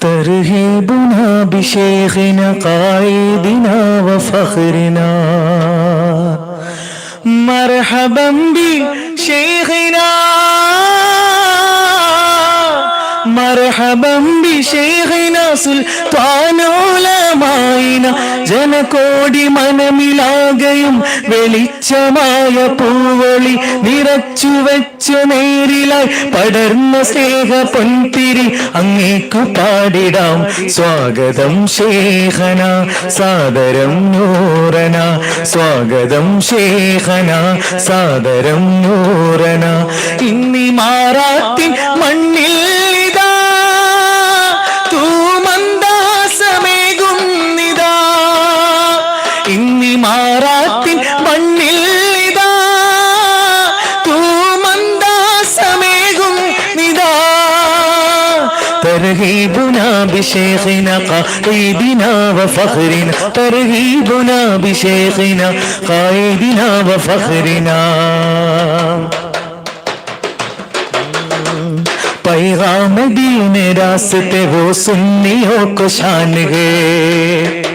ترهيبنا بشيخنا قائدنا وفخرنا مرحبا بشيخنا ജനകോടി മനമിലാകയും വെളിച്ചമായ പൂവളി നിറച്ചു വെച്ച് നേരിലായി. പടർന്ന സ്നേഹ പൊൻതിരി അങ്ങേക്കു പാടിടാം. സ്വാഗതം ശേഖന സാദരം നൂറന. സ്വാഗതം ശേഖന സാദരം നൂറന. ഇന്നി മാറാത്തിൻ മണ്ണിൽ ഹറാത്തിൻ മണ്ണിൽ ഇതാ തൂമന്ദാസമേകും നിതാ ترغيبنا بشيخنا قائدنا وفخرنا ترغيبنا بشيخنا قائدنا وفخرنا پیغام دین راستے وہ سنیوں کو شان ہے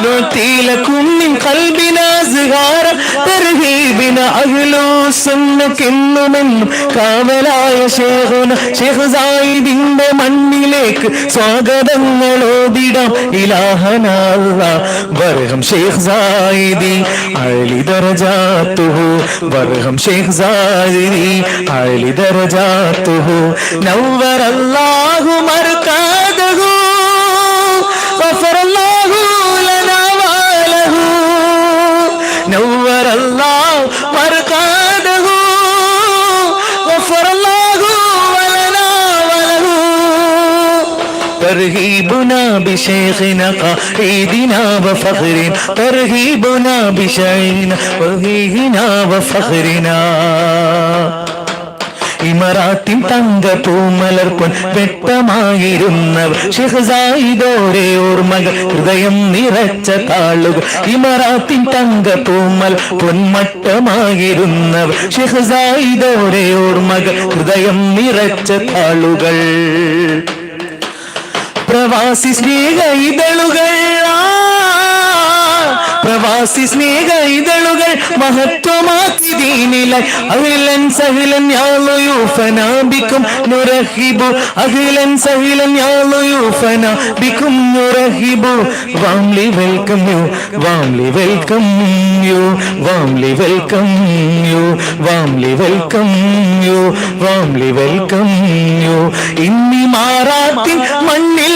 نؤتي لكم من قلبنا زغار ترهيبنا أهلو സുന്നക്കെന്നുമെന്നും കാവലായ ശേഖന ഷേഖ് സായിദിന്റെ മണ്ണിലേക്ക് സ്വാഗതങ്ങളോദിടാം ഇലാഹനാള്ള ബർഹം ഷേഖ് സായിദി അലി ദർജാത്തുഹു ബർഹം ഷേഖ് സായിദി അലി ദർജാത്തുഹു നവ്വർ അല്ലാഹു ترهيبنا بشيخنا قائدنا وفخرنا ترهيبنا بشيخنا وفيهنا وفخرنا ഇമറാത്തിൻ തങ്ക പൂമലർപ്പൊൻ വ്യക്തമായിരുന്നവർ ഷെഹസായിദോരെ ഓർമ്മകൾ ഹൃദയം നിറച്ച താളുകൾ ഇമറാത്തിൻ തങ്ക പൂമൽ പൊന്മട്ടമായിരുന്നവർ ഷെഹസായിദോരെ ഓർമ്മകൾ ഹൃദയം നിറച്ച താളുകൾ പ്രവാസി സ്നേഹ ഇതളുകൾ ആ, പ്രവാസി സ്നേഹ ഇതളുകൾ ദീനിലായി അഖിലൻ സഹിലൻ യാളുയൂഫനാബിക്കും നുരഹിബു. അഖിലൻ സഹിലൻ യാളുയൂഫനാബിക്കും നുരഹിബു. Warmly welcome you warmly welcome you warmly welcome you warmly welcome you warmly welcome you. ഇന്നി മാറാത്തിൻ മണ്ണിൽ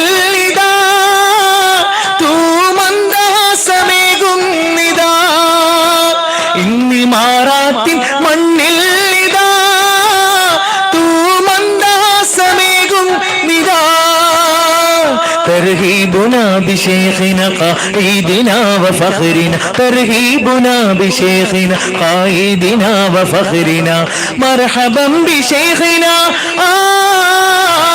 മാറാത്തിൻ മണ്ണിൽ ഇതാ തൂമന്ദാസമേകുന്നിതാ ترهيبنا بشيخنا قائدنا وفخرنا ترهيبنا بشيخنا قائدنا وفخرنا مرحبا بشيخنا آه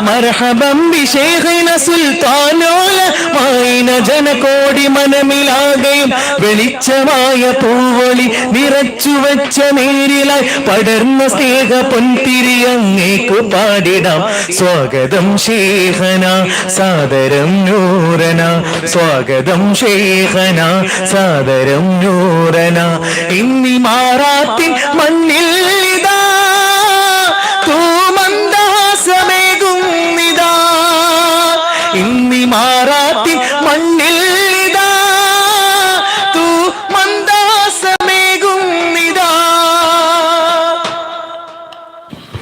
മർഹബം വിശേഖന സുൽത്താനോല മായിന ജനകോടി മനമിലാകയും വെളിച്ചമായ പൂവൊളി നിറച്ചു വച്ച നേരിലായി പടർന്ന സ്നേഹ പൊൻതിരിയങ്ങേക്ക് പാടിടാം. സ്വാഗതം ശേഖന സാദരം നൂറന. സ്വാഗതം ശേഖന സാദരം നൂറന. ഇന്നി മാറാത്തിൻ മണ്ണിൽ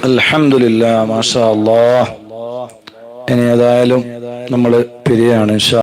അൽഹംദുലില്ലാ മാഷാ അല്ലാ ഇനി ഏതായാലും നമ്മൾ പിരിയാണ്